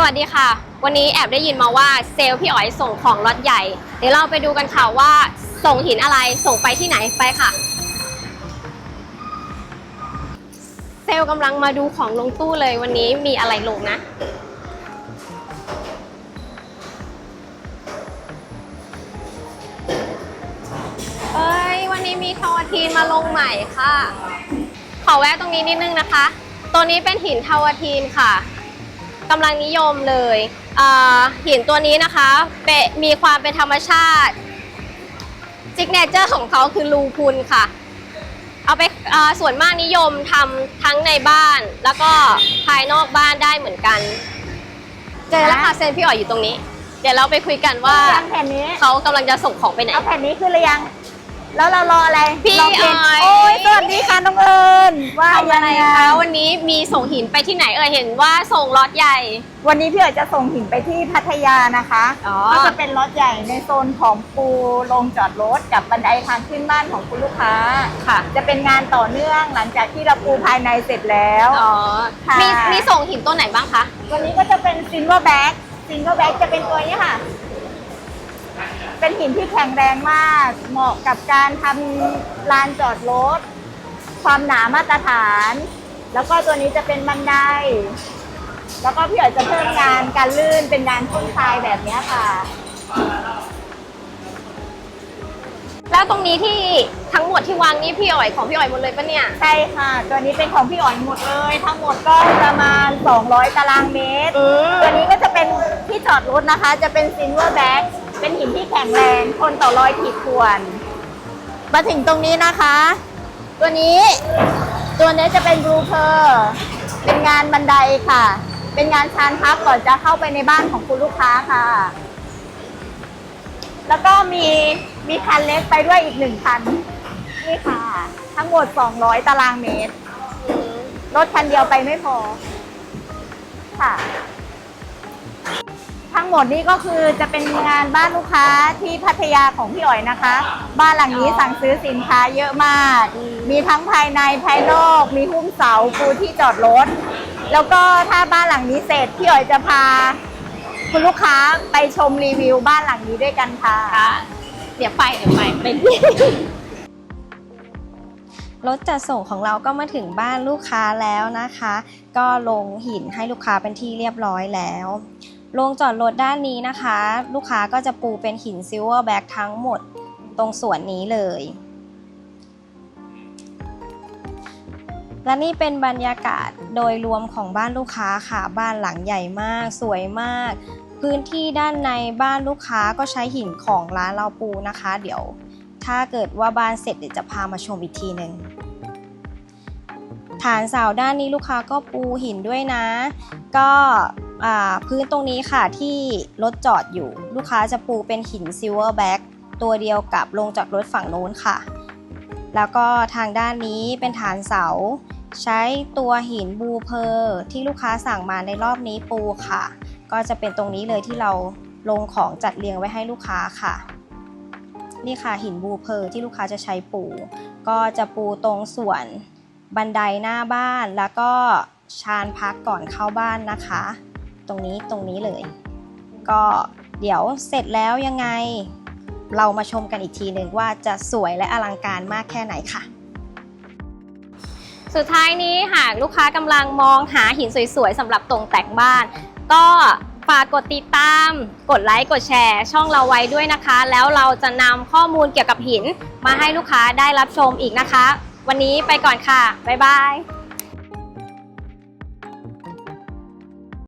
สวัสดีค่ะ วันนี้แอบได้ยินมาว่าเซลล์พี่อ๋อยส่งของล็อตใหญ่ เดี๋ยวเราไปดูกันค่ะว่าส่งหินอะไรส่งไปที่ไหนไปค่ะ เซลล์กำลังมาดูของลงตู้เลยวันนี้มีอะไรลงนะ เอ้ยวันนี้มีทาวทีนมาลงใหม่ค่ะ ขอแวะตรงนี้นิดนึงนะคะ ตัวนี้เป็นหินทาวทีนค่ะ กำลังนิยมเลยอ่าหินตัวนี้นะคะเปนมีความเป็นธรรมชาติซิกเนเจอร์ของเขาคือรูพุนค่ะ เอาไปอ่าส่วนมากนิยมทำทั้งในบ้าน แล้วก็ภายนอกบ้านได้เหมือนกัน เจอแล้วค่ะเซนพี่อ๋อยอยู่ตรงนี้ เดี๋ยวเราไปคุยกันว่ายังแผ่นนี้เขากำลังจะส่งของไปไหนเอาแผ่นนี้ขึ้นหรือยัง แล้วเรารออะไรพี่รเปลี่นออยโอ้ยสวัสดีค่ะน้องเอิญว่าทำยัอะงไรไงคะวันนี้ มีส่งหินไปที่ไหนเอ่ยเห็นว่าส่งล็อตใหญ่ วันนี้พี่เอ๋จะส่งหินไปที่พัทยานะคะอ๋อ ก็จะเป็นรถใหญ่ในโซนของปูลงจอดรถกับบันไดทางขึ้นบ้านของคุณลูกค้า ค่ะ จะเป็นงานต่อเนื่องหลังจากที่เราปูภายในเสร็จแล้ว อ๋อ ค่ะ มีมีส่งหินตัวไหนบ้างคะ วันนี้ก็จะเป็นซินเวอร์แบ็กซินเวอร์แบ็กจะเป็นตัวนี้ค่ะ เป็นหินที่แข็งแรงมาก เหมาะกับการทำลานจอดรถ ความหนามาตรฐาน แล้วก็ตัวนี้จะเป็นบันได แล้วก็พี่อ๋อยจะเพิ่มงานการลื่นเป็นงานพ่นทรายแบบนี้ค่ะ แล้วตรงนี้ที่ทั้งหมดที่วางนี่พี่อ๋อยของพี่อ๋อยหมดเลยปะเนี่ย ใช่ค่ะ ตัวนี้เป็นของพี่อ๋อยหมดเลย ทั้งหมดก็ประมาณ 200 ตารางเมตรอืมตัวนี้ก็จะเป็นที่จอดรถนะคะ จะเป็นซินเวอร์แบ็กเป็นหินที่แข็งแรงทนต่อรอยขีดข่วน มาถึงตรงนี้นะคะ ตัวนี้ ตัวนี้จะเป็นบลูเพอร์เป็นงานบันไดค่ะ เป็นงานชานพักก่อนจะเข้าไปในบ้านของคุณลูกค้าค่ะ แล้วก็มีมีคันเล็กไปด้วยอีกหนึ่งคัน นี่ค่ะ ทั้งหมด 200 ตารางเมตร รถคันเดียวไปไม่พอ ค่ะ ทั้งหมดนี้ก็คือจะเป็นงานบ้านลูกค้าที่พัทยาของพี่อ๋อยนะคะ บ้านหลังนี้สั่งซื้อสินค้าเยอะมาก มีทั้งภายในภายนอก มีหุ้มเสาปูที่จอดรถ แล้วก็ถ้าบ้านหลังนี้เสร็จพี่อ๋อยจะพา คุณลูกค้าไปชมรีวิวบ้านหลังนี้ด้วยกันค่ะค่ะเดี๋ยวไปเดี๋ยวไปไปรถจัดส่งของเราก็มาถึงบ้านลูกค้าแล้วนะคะ ก็ลงหินให้ลูกค้าเป็นที่เรียบร้อยแล้ว โรงจอดรถด้านนี้นะคะ ลูกค้าก็จะปูเป็นหินซิลเวอร์แบ็กทั้งหมดตรงส่วนนี้เลย และนี่เป็นบรรยากาศโดยรวมของบ้านลูกค้าค่ะ บ้านหลังใหญ่มาก สวยมาก พื้นที่ด้านในบ้านลูกค้าก็ใช้หินของร้านเราปูนะคะ เดี๋ยว ถ้าเกิดว่าบ้านเสร็จเดี๋ยวจะพามาชมอีกทีหนึ่งฐานเสาด้านนี้ลูกค้าก็ปูหินด้วยนะ ก็ พื้นตรงนี้ค่ะที่รถจอดอยู่ ลูกค้าจะปูเป็นหินซิลเวอร์แบ็กตัวเดียวกับลงจากรถฝั่งโน้นค่ะ แล้วก็ทางด้านนี้เป็นฐานเสา ใช้ตัวหินบูเพอร์ที่ลูกค้าสั่งมาในรอบนี้ปูค่ะ ก็จะเป็นตรงนี้เลยที่เราลงของจัดเรียงไว้ให้ลูกค้าค่ะ นี่ค่ะหินบูเพอร์ที่ลูกค้าจะใช้ปู ก็จะปูตรงส่วนบันไดหน้าบ้านแล้วก็ชานพักก่อนเข้าบ้านนะคะ ตรงนี้ตรงนี้เลย ก็เดี๋ยวเสร็จแล้วยังไงเรามาชมกันอีกทีหนึ่งว่าจะสวยและอลังการมากแค่ไหนค่ะ สุดท้ายนี้หากลูกค้ากำลังมองหาหินสวยๆสำหรับตกแต่งบ้าน ก็ฝากกดติดตาม กดไลค์ กดแชร์ ช่องเราไว้ด้วยนะคะ แล้วเราจะนำข้อมูลเกี่ยวกับหิน มาให้ลูกค้าได้รับชมอีกนะคะ วันนี้ไปก่อนค่ะ บ๊ายบาย